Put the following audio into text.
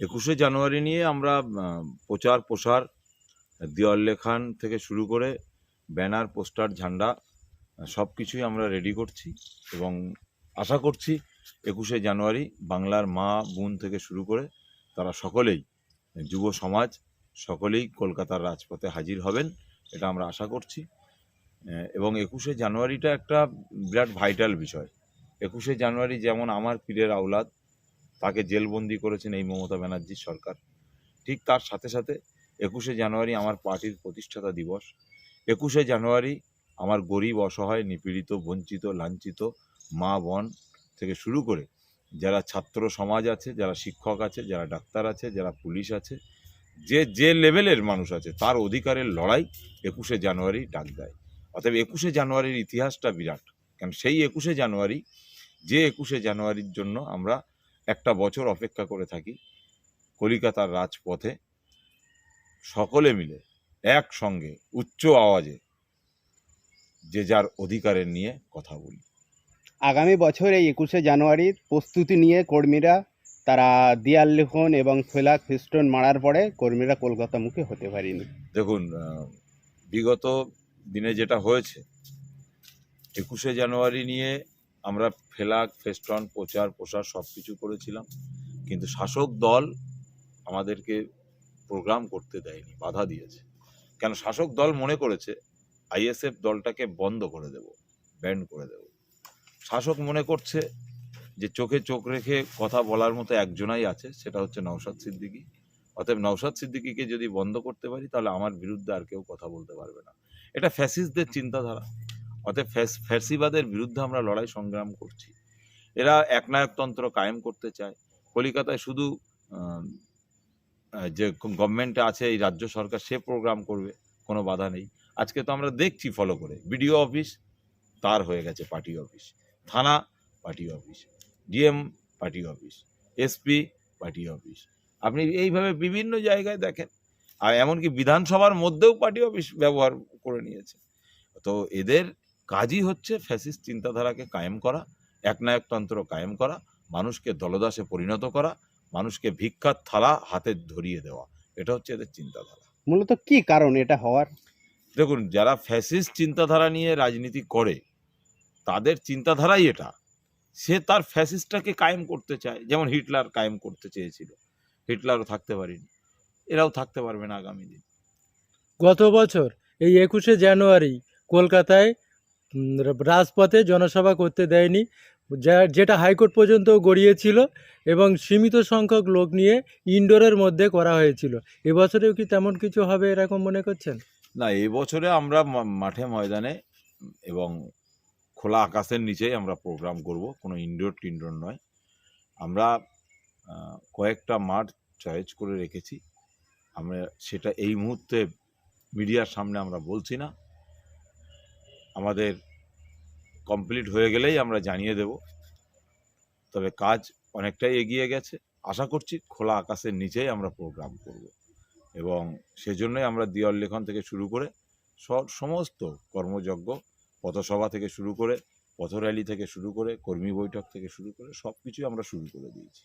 একুশে জানুয়ারি নিয়ে আমরা প্রচার প্রসার, দেওয়াল লেখান থেকে শুরু করে ব্যানার, পোস্টার, ঝান্ডা, সব কিছুই আমরা রেডি করছি এবং আশা করছি একুশে জানুয়ারি বাংলার মা বোন থেকে শুরু করে তারা সকলেই, যুব সমাজ সকলেই কলকাতার রাজপথে হাজির হবেন, এটা আমরা আশা করছি। এবং একুশে জানুয়ারিটা একটা বিরাট ভাইটাল বিষয়। একুশে জানুয়ারি যেমন আমার পীরের আওলাদ তাকে জেলবন্দি করেছেন এই মমতা ব্যানার্জির সরকার। ঠিক তার সাথে সাথে একুশে জানুয়ারি আমার পার্টির প্রতিষ্ঠাতা দিবস। একুশে জানুয়ারি আমার গরিব, অসহায়, নিপীড়িত, বঞ্চিত, লাঞ্ছিত মা, বোন থেকে শুরু করে যারা ছাত্র সমাজ আছে, যারা শিক্ষক আছে, যারা ডাক্তার আছে, যারা পুলিশ আছে, যে যে লেভেলের মানুষ আছে, তার অধিকারের লড়াই একুশে জানুয়ারি ডাক দেয়। অতএব একুশে জানুয়ারির ইতিহাসটা বিরাট। কারণ সেই একুশে জানুয়ারি, যে একুশে জানুয়ারির জন্য আমরা একটা বছর অপেক্ষা করে থাকি কলিকাতার রাজপথে। সকলে মিলে একসঙ্গে উচ্চ আওয়াজে যে যার অধিকারের নিয়ে কথা বলি। আগামী বছর এই একুশে জানুয়ারির প্রস্তুতি নিয়ে কর্মীরা তারা দেয়াল লিখন এবং ফেলা ফিস্টন মারার পরে কর্মীরা কলকাতামুখী হতে পারেনি। দেখুন বিগত দিনে যেটা হয়েছে একুশে জানুয়ারি নিয়ে আমরা ফেলাক, ফেস্টন, প্রচার, প্রসার সব কিছু করেছিলাম। কিন্তু শাসক দল আমাদেরকে প্রোগ্রাম করতে দেয়নি, বাধা দিয়েছে। কেন শাসক দল মনে করেছে, আইএসএফ দলটাকে বন্ধ করে দেব ব্যান্ড করে দেব। শাসক মনে করছে যে চোখে চোখ রেখে কথা বলার মতো একজনাই আছে, সেটা হচ্ছে নওশাদ সিদ্দিকী। অতএব নওশাদ সিদ্দিকিকে যদি বন্ধ করতে পারি, তাহলে আমার বিরুদ্ধে আর কেউ কথা বলতে পারবে না। এটা ফ্যাসিস্টদের চিন্তাধারা। অতএব ফ্যাসিবাদের বিরুদ্ধে আমরা লড়াই সংগ্রাম করছি। এরা একনায়কতন্ত্র কায়েম করতে চায়। কলিকাতায় শুধু যে গভর্নমেন্টে আছে, এই রাজ্য সরকার, সে প্রোগ্রাম করবে, কোনো বাধা নেই। আজকে তো আমরা দেখছি ফলো করে। বিডিও অফিস, তার হয়ে গেছে পার্টি অফিস। থানা, party office. DM, party office. SP, party office. আপনি এইভাবে বিভিন্ন জায়গায় দেখেন। আর এমনকি বিধানসভার মধ্যেও পার্টি অফিস ব্যবহার করে নিয়েছে। তো এদের কাজই হচ্ছে ফ্যাসিস্ট চিন্তাধারাকে কায়েম করা একনায়কতন্ত্র কায়েম করা মানুষকে দলদাসে পরিণত করা মানুষকে ভিক্ষার থালা হাতে ধরিয়ে দেওয়া। এটা হচ্ছে এদের চিন্তাধারা। মূলত কি কারণ এটা হওয়ার? দেখুন যারা ফ্যাসিস্ট চিন্তাধারা নিয়ে রাজনীতি করে তাদের চিন্তাধারাই এটা। সে তার ফ্যাসিস্টটাকে কায়েম করতে চায়। যেমন হিটলার কায়েম করতে চেয়েছিল। হিটলারও থাকতে পারেনি। এরাও থাকতে পারবে না আগামী দিন। গত বছর এই একুশে জানুয়ারি কলকাতায় রাজপথে জনসভা করতে দেয়নি। যা যেটা হাইকোর্ট পর্যন্ত গড়িয়েছিল এবং সীমিত সংখ্যক লোক নিয়ে ইনডোরের মধ্যে করা হয়েছিল। এবছরেও কি তেমন কিছু হবে এরকম মনে করছেন? না এই বছরে আমরা মাঠে ময়দানে এবং খোলা আকাশের নিচেই আমরা প্রোগ্রাম করব। কোনো ইনডোর টিনডোর নয়। আমরা কয়েকটা মাঠ চয়েস করে রেখেছি। আমরা সেটা এই মুহূর্তে মিডিয়ার সামনে আমরা বলছি না। আমাদের কমপ্লিট হয়ে গেলেই আমরা জানিয়ে দেব। তবে কাজ অনেকটাই এগিয়ে গেছে। আশা করছি খোলা আকাশের নিচেই আমরা প্রোগ্রাম করব। এবং সেজন্যই আমরা দিওয়াল লেখন থেকে শুরু করে সমস্ত কর্মযজ্ঞ, পথসভা থেকে শুরু করে পথ র্যালি থেকে শুরু করে কর্মী বৈঠক থেকে শুরু করে সব কিছুই আমরা শুরু করে দিয়েছি।